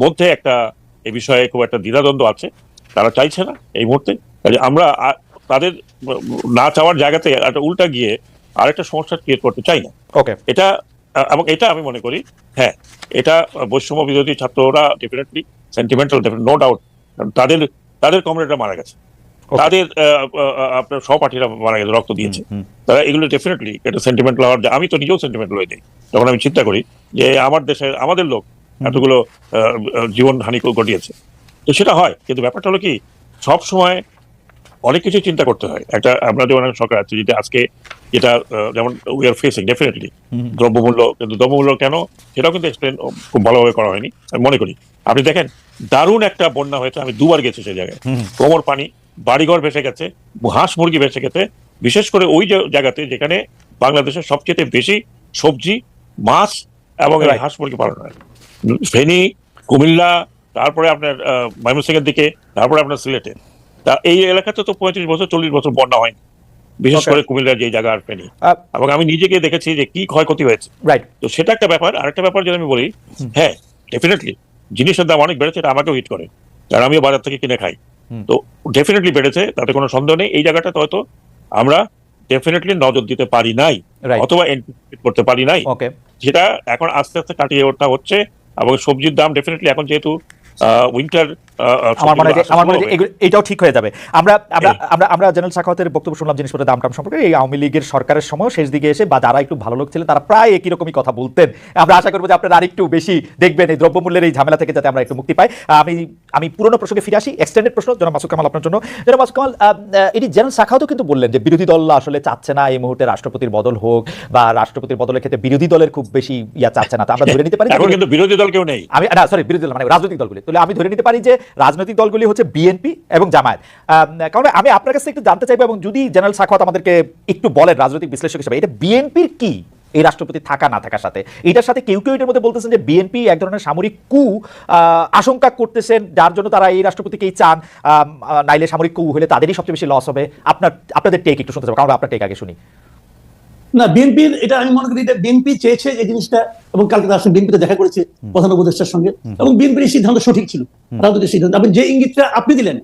মধ্যে একটা এই বিষয়ে খুব একটা দ্বিধাদ্বন্দ্ব আছে। তারা চাইছে না এই মুহূর্তে। আমরা তাদের না চাওয়ার জায়গাতে একটা উল্টা গিয়ে আরেকটা সমস্যা ক্রিয়েট করতে চাই না। ওকে এটা এবং এটা আমি মনে করি হ্যাঁ এটা বৈষম্য বিরোধী ছাত্ররা ডেফিনেটলি সেন্টিমেন্টাল নো ডাউট তাদের তাদের কমরেডরা মারা গেছে। তাদের আপনার সহপাঠীরা মারা গেছে রক্ত দিয়েছে। তারা এগুলো ডেফিনেটলি এটা সেন্টিমেন্টাল হওয়ার আমি তো নিজেও সেন্টিমেন্টাল হয়ে যাই। তখন আমি চিন্তা করি যে আমার দেশে আমাদের লোক এতগুলো জীবন হানি ঘটিয়েছে। তো সেটা হয় কিন্তু ব্যাপারটা হলো কি সব সময় অনেক কিছু চিন্তা করতে হয়। একটা আমরা যেমন সরকার আছে যেটা আজকে আহ, যেমন উই আর ফেসিং ডেফিনেটলি দ্রব্যমূল্য কিন্তু দ্রব্যমূল্য কেন সেটাও কিন্তু এক্সপ্লেন খুব ভালোভাবে করা হয়নি। আমি মনে করি আপনি দেখেন দারুণ একটা বন্যা হয়েছে আমি দুবার গেছি সেই জায়গায়। কোমর পানি বাড়িঘর ভেসে গেছে হাঁস মুরগি ভেসে গেছে। বিশেষ করে ওই যে জায়গাতে যেখানে বাংলাদেশের সবচেয়ে বেশি সবজি মাছ এবং হাঁস মুরগি পালন হয় ফেনী কুমিল্লা তারপরে আপনার ময়মনসিংহের দিকে তারপরে আপনার সিলেটে। তা এই এলাকাতে তো পঁয়ত্রিশ বছর চল্লিশ বছর বন্যা হয়নি বিশেষ করে কুমিল্লার যে জায়গা আর ফেনী। এবং আমি নিজেকে দেখেছি যে কি ক্ষয়ক্ষতি হয়েছে। রাইট তো সেটা একটা ব্যাপার আরেকটা ব্যাপার যদি আমি বলি হ্যাঁ ডেফিনেটলি জিনিসের দাম অনেক বেড়েছে এটা আমাকেও হিট করে। কারণ আমিও বাজার থেকে কিনে খাই। তো ডেফিনেটলি বেড়েছে তাতে কোনো সন্দেহ নেই। এই জায়গাটাতে হয়তো আমরা ডেফিনেটলি নজর দিতে পারি নাই অথবা করতে পারি নাই। যেটা এখন আস্তে আস্তে কাটিয়ে ওঠা হচ্ছে। এবং সবজির দাম ডেফিনেটলি এখন যেহেতু উইন্টার আমার মনে হয় আমার মনে হয় এটাও ঠিক হয়ে যাবে। আমরা আমরা আমরা আমরা জেনারেল শাখাওয়াতের বক্তব্য শুনলাম জিনিসপত্রের দাম টাম সম্পর্কে। এই আওয়ামী লীগের সরকারের সময় শেষ দিকে এসে বা যারা একটু ভালো লোক ছিলেন তারা প্রায় একই রকমই কথা বলতেন। আমরা আশা করব যে আপনারা আরেকটু বেশি দেখবেন এই দ্রব্যমূল্যের এই ঝামেলা থেকে যাতে আমরা একটু মুক্তি পাই। আমি আমি পুরনো প্রসঙ্গে ফিরে আসি। এক্সটেন্ডেড প্রশ্ন জনাব মাসুদ কামাল আপনার জন্য। জনাব মাসুদ কামাল এটি জেনারেল শাখাও কিন্তু বললেন যে বিরোধী দল আসলে চাচ্ছে না এই মুহূর্তে রাষ্ট্রপতির বদল হোক বা রাষ্ট্রপতির বদলের ক্ষেত্রে বিরোধী দলের খুব বেশি ইয়া চাচ্ছে না। তো আমরা ধরে নিতে পারি কিন্তু বিরোধী দল কেউ নেই। আমি না সরি বিরোধী দল মানে রাজনৈতিক দলগুলি। তাহলে আমি ধরে নিতে পারি যে রাজনৈতিক দলগুলি হচ্ছে বিএনপি এবং জামায়াত। কারণ আমি আপনার কাছে একটু জানতে চাইব এবং যদি জেনারেল সাখাওয়াত আমাদেরকে একটু বলেন রাজনৈতিক বিশ্লেষক হিসেবে, এটা বিএনপির কি? এই রাষ্ট্রপতি থাকা, না থাকার সাথে। এটার সাথে কেউ কেউ এটার মধ্যে বলতেছেন যে বিএনপি এক ধরনের সামরিক কু আশঙ্কা করতেছেন, যার জন্য তারা এই রাষ্ট্রপতিকেই চান। নাইলে সামরিক কু হলে তাদেরই সবচেয়ে বেশি লস হবে। আপনার, আপনাদের টেক একটু শুনতে চাবো, কারণ আপনার টেক আগে শুনি। না বিএনপির এটা আমি মনে করি এটা বিএনপি চেয়েছে এই জিনিসটা এবং কালকে তার সঙ্গে বিএনপিতে দেখা করেছে প্রধান উপদেষ্টার সঙ্গে এবং বিএনপির এই সিদ্ধান্ত সঠিক ছিল রাজনৈতিক সিদ্ধান্ত এবং যে ইঙ্গিতটা আপনি দিলেন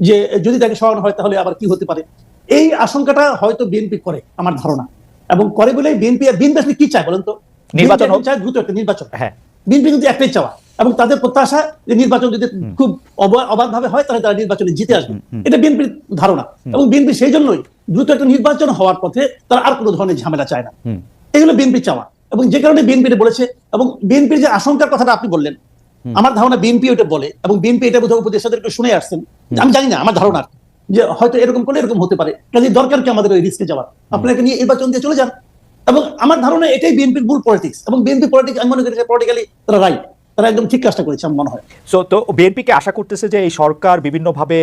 যে যদি তাকে সরানো হয় তাহলে আবার কি হতে পারে এই আশঙ্কাটা হয়তো বিএনপি করে আমার ধারণা এবং করে বলে বিএনপি আর বিএনপি আসলে কি চায় বলেন তো নির্বাচন হোক। চায় দ্রুত একটা নির্বাচন হ্যাঁ বিএনপি কিন্তু একটাই চাওয়া এবং তাদের প্রত্যাশা যে নির্বাচন যদি খুব অবাধ ভাবে হয় তাহলে তারা নির্বাচনে জিতে আসবে এটা বিএনপির ধারণা এবং বিএনপি সেই জন্যই দ্রুত একটা নির্বাচন হওয়ার পথে তারা আর কোনো ধরনের ঝামেলা চায় না। এগুলো বিএনপি চাওয়া। এবং যে কারণে বিএনপি বলেছে এবং বিএনপির যে আশঙ্কার কথাটা আপনি বললেন আমার ধারণা বিএনপি ওটা বলে এবং বিএনপি এটা বোধহয় উপদেষ্টাদেরকে শুনে আসছেন। আমি জানি না আমার ধারণা যে হয়তো এরকম করলে এরকম হতে পারে। কাজে দরকার কি আমাদের ওই রিস্কে যাওয়ার? আপনাকে নিয়ে নির্বাচন দিয়ে চলে যান। এবং আমার ধারণা এটাই বিএনপির মূল পলিটিক্স এবং বিএনপি পলিটিক্স আমি মনে করি পলিটিক্যালি তারা রাইট তারা একদম ঠিক কাজটা করেছে আমার মনে হয়। সো তো বিএনপিকে আশা করতেছে যে এই সরকার বিভিন্নভাবে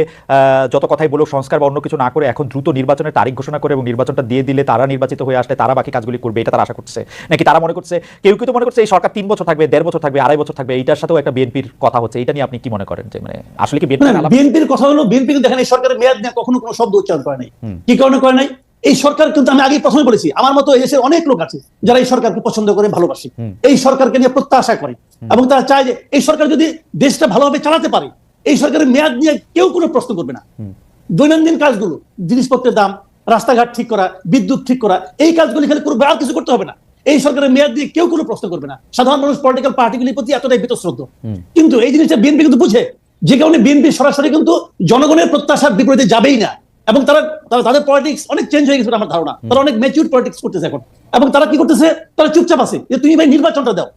যত কথাই বলুক সংস্কার বা অন্য কিছু না করে এখন দ্রুত নির্বাচনের তারিখ ঘোষণা করে এবং নির্বাচনটা দিয়ে দিলে তারা নির্বাচিত হয়ে আসলে তারা বাকি কাজগুলি করবে এটা তারা আশা করছে নাকি তারা মনে করছে কেউ কেউ তো মনে করছে এই সরকার তিন বছর থাকবে দেড় বছর থাকবে আড়াই বছর থাকবে এইটার সাথেও একটা বিএনপির কথা হচ্ছে এটা নিয়ে আপনি কি মনে করেন? যে মানে আসলে কি বিএনপি বিএনপির কথা হলো বিএনপি দেখেন এই সরকারের মেয়াদ নিয়ে কখনো কোনো শব্দ উচ্চারণ করে নাই। কি কারণে করে নাই? এই সরকার কিন্তু আমি আগে প্রথমে বলেছি আমার মতো এই দেশের অনেক লোক আছে যারা এই সরকারকে পছন্দ করে ভালোবাসে। এই সরকারকে নিয়ে প্রত্যাশা করে এবং তারা চায় যে এই সরকার যদি দেশটা ভালোভাবে চালাতে পারে এই সরকারের মেয়াদ নিয়ে কেউ কোনো প্রশ্ন করবে না। দৈনন্দিন কাজগুলো জিনিসপত্রের দাম রাস্তাঘাট ঠিক করা বিদ্যুৎ ঠিক করা এই কাজগুলি খালি করবে আর কিছু করতে হবে না। এই সরকারের মেয়াদ দিয়ে কেউ কোনো প্রশ্ন করবে না। সাধারণ মানুষ পলিটিক্যাল পার্টিগুলির প্রতি এতটাই বীতশ্রদ্ধ। কিন্তু এই জিনিসটা বিএনপি কিন্তু বুঝে যে কারণে বিএনপি সরাসরি কিন্তু জনগণের প্রত্যাশার বিপরীতে যাবেই না। এবং তারা তারা তাদের পলিটিক্স অনেক চেঞ্জ হয়ে গেছে আমার ধারণা। তারা অনেক ম্যাচিউর পলিটিক্স করতেছে এখন। এবং তারা কি করতেছে? তারা চুপচাপ আছে। যে তুমি ভাই নির্বাচনটা দাও।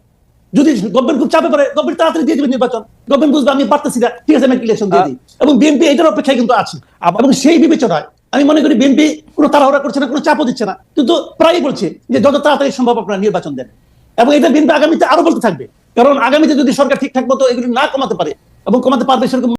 যদি গভর্নমেন্ট খুব চাপে পড়ে গভর্নমেন্ট তাড়াতাড়ি দিয়ে দেবে নির্বাচন। গভর্নমেন্ট বুঝবে আমি পারতেছি না। ঠিক আছে আমি ইলেকশন দিয়ে দিই। এবং বিএনপি এটার অপেক্ষায় কিন্তু আছে। এবং সেই বিবেচনায় আমি মনে করি বিএনপি কোনো তাড়াহুড়া করছে না কোনো চাপও দিচ্ছে না। কিন্তু প্রায়ই বলছে যে যত তাড়াতাড়ি সম্ভব আপনারা নির্বাচন দেন। এবং এটা বিএনপি আগামীতে আরও বলতে থাকবে। কারণ আগামীতে যদি সরকার ঠিকঠাক মতো এগুলি না কমাতে পারে এবং কমাতে পারবে সেরকম